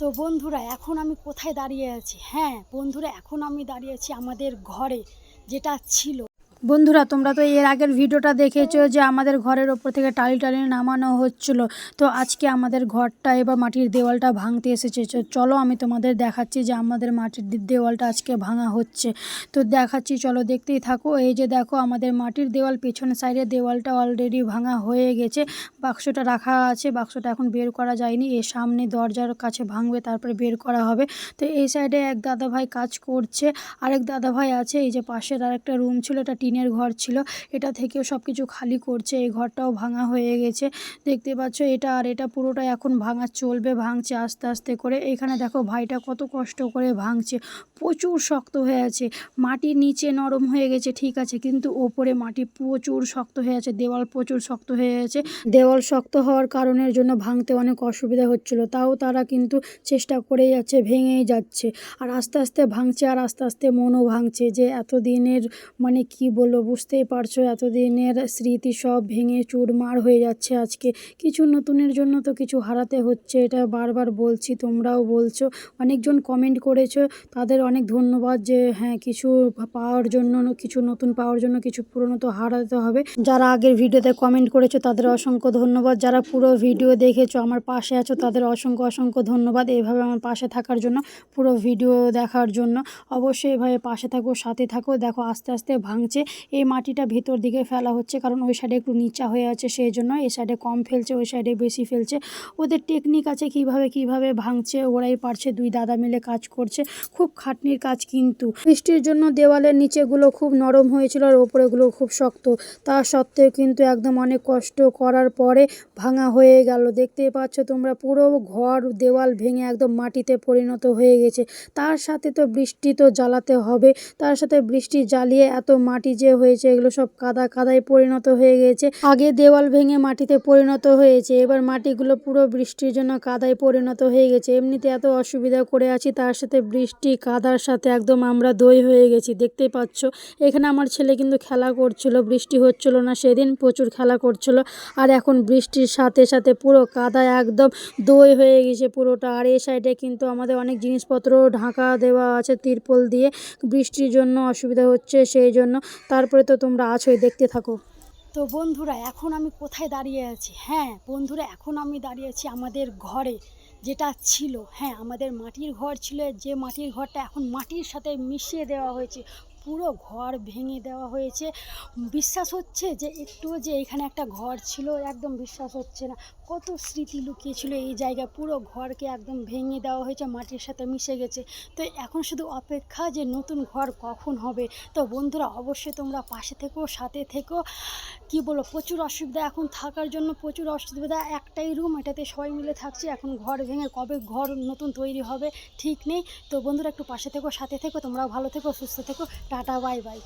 তো বন্ধুরা, এখন আমি কোথায় দাঁড়িয়ে আছি? হ্যাঁ বন্ধুরা, এখন আমি দাঁড়িয়ে আছি আমাদের ঘরে, যেটা ছিল। বন্ধুরা, তোমরা তো এর আগের ভিডিওটা দেখেছ যে আমাদের ঘরের ওপর থেকে টালি টালি নামানো হচ্ছিল। তো আজকে আমাদের ঘরটা এবার মাটির দেওয়ালটা ভাঙতে এসেছে। চলো আমি তোমাদের দেখাচ্ছি যে আমাদের মাটির দেওয়ালটা আজকে ভাঙা হচ্ছে। তো দেখাচ্ছি, চলো দেখতেই থাকো। এই যে দেখো, আমাদের মাটির দেওয়াল, পেছনের সাইডের দেওয়ালটা অলরেডি ভাঙা হয়ে গেছে। বাক্সটা রাখা আছে, বাক্সটা এখন বের করা যায়নি। এর সামনে দরজার কাছে ভাঙবে, তারপরে বের করা হবে। তো এই সাইডে এক দাদা ভাই কাজ করছে। আরেক দাদা ভাই আছে, এই যে পাশের আরেকটা রুম ছিল, এটা টিনের ঘর ছিল, এটা থেকেও সব কিছু খালি করছে, এই ঘরটাও ভাঙা হয়ে গেছে। দেখতে পাচ্ছ এটা আর এটা পুরোটা এখন ভাঙা, চলবে, ভাঙছে আস্তে আস্তে করে। এখানে দেখো ভাইটা কত কষ্ট করে ভাঙছে, প্রচুর শক্ত হয়ে আছে। মাটি নিচে নরম হয়ে গেছে, ঠিক আছে, কিন্তু ওপরে মাটি প্রচুর শক্ত হয়ে আছে, দেওয়াল প্রচুর শক্ত হয়ে গেছে দেওয়াল শক্ত হওয়ার কারণের জন্য ভাঙতে অনেক অসুবিধা হচ্ছিল, তাও তারা কিন্তু চেষ্টা করেই যাচ্ছে, ভেঙেই যাচ্ছে। আর আস্তে আস্তে ভাঙছে, আর আস্তে আস্তে মনও ভাঙছে যে এতদিনের মানে কি বলব বুঝতেই পারছ, এতদিনের স্মৃতি সব ভেঙে চুরমার হয়ে যাচ্ছে আজকে। কিছু নতুনের জন্য তো কিছু হারাতে হচ্ছে, এটা বারবার বলছি, তোমরাও বলছো। অনেকজন কমেন্ট করেছ, তাদের অনেক ধন্যবাদ যে হ্যাঁ কিছু পাওয়ার জন্য, কিছু নতুন পাওয়ার জন্য কিছু পুরনো তো হারাতে হবে। যারা আগের ভিডিওতে কমেন্ট করেছ, তাদের অসংখ্য ধন্যবাদ। যারা পুরো ভিডিও দেখেছ, আমার পাশে আছো, তাদের অসংখ্য অসংখ্য ধন্যবাদ এভাবে আমার পাশে থাকার জন্য, পুরো ভিডিও দেখার জন্য। অবশ্যই এভাবে পাশে থাকো, সাথে থাকো, দেখো, আস্তে আস্তে ভাঙছে। এই মাটিটা ভেতর দিকে ফেলা হচ্ছে। কারণ ওই সাইডে একটু নিচা হয়ে আছে সেই জন্য এই সাইডে কম ফেলছে, ওই সাইডে বেশি ফেলছে। ওদের টেকনিক আছে কীভাবে কীভাবে ভাঙছে, ওরাই পারছে, দুই দাদা মিলে কাজ করছে। খুব খাটনির কাজ কিন্তু। বৃষ্টির জন্য দেওয়ালের নিচেগুলো খুব নরম হয়েছিল আর ওপরেগুলো খুব শক্ত। তা সত্ত্বেও কিন্তু একদম অনেক কষ্ট করার পরে ভাঙা হয়ে গেল। দেখতেই পাচ্ছ তোমরা, পুরো ঘর, দেওয়াল ভেঙে একদম মাটিতে পরিণত হয়ে গেছে। তার সাথে তো বৃষ্টি তো জ্বালাতে হবে। তার সাথে বৃষ্টি জ্বালিয়ে এত মাটি যে হয়েছে, এগুলো সব কাদা কাদায় পরিণত হয়ে গেছে। আগে দেওয়াল ভেঙে মাটিতে পরিণত হয়েছে, এবার মাটিগুলো পুরো বৃষ্টির জন্য কাদায় পরিণত হয়ে গেছে। এমনিতে এত অসুবিধা করে আছি, তার সাথে বৃষ্টি, কাদার সাথে একদম আমরা দই হয়ে গেছি দেখতেই পাচ্ছ? এখানে আমার ছেলে কিন্তু খেলা করছিল, বৃষ্টি হচ্ছিল না, সেদিন প্রচুর খেলা করছিল। আর এখন বৃষ্টির সাথে সাথে পুরো কাদায় একদম দই হয়ে গেছে পুরোটা। আর এই সাইডে কিন্তু আমাদের অনেক জিনিসপত্র, ঢাকা দেওয়া আছে তিরপল দিয়ে। বৃষ্টির জন্য অসুবিধা হচ্ছে, সেই জন্য তারপরে তো তোমরা আছোই, দেখতে থাকো। তো বন্ধুরা, এখন আমি কোথায় দাঁড়িয়ে আছি? হ্যাঁ বন্ধুরা, এখন আমি দাঁড়িয়ে আছি আমাদের ঘরে, যেটা ছিল। হ্যাঁ আমাদের মাটির ঘর ছিল। যে মাটির ঘরটা এখন মাটির সাথে মিশিয়ে দেওয়া হয়েছে। পুরো ঘর ভেঙে দেওয়া হয়েছে। বিশ্বাস হচ্ছে যে একটুও যে এখানে একটা ঘর ছিল, একদম বিশ্বাস হচ্ছে না। কত স্মৃতি লুকিয়ে ছিল এই জায়গায় পুরো ঘরকে একদম ভেঙে দেওয়া হয়েছে, মাটির সাথে মিশে গেছে। তো এখন শুধু অপেক্ষা যে নতুন ঘর কখন হবে। তো বন্ধুরা, অবশ্যই তোমরা পাশে থেকো, সাথে থেকো। কি বলব, প্রচুর অসুবিধা এখন থাকার জন্য প্রচুর অসুবিধা। একটাই রুম এটাতে সবাই মিলে থাকছে। এখন ঘর ভেঙে কবে ঘর নতুন তৈরি হবে, ঠিক নেই। তো বন্ধুরা, একটু পাশে থেকো, সাথে থেকো, তোমরাও ভালো থেকো, সুস্থ থেকো। Tata bye bye.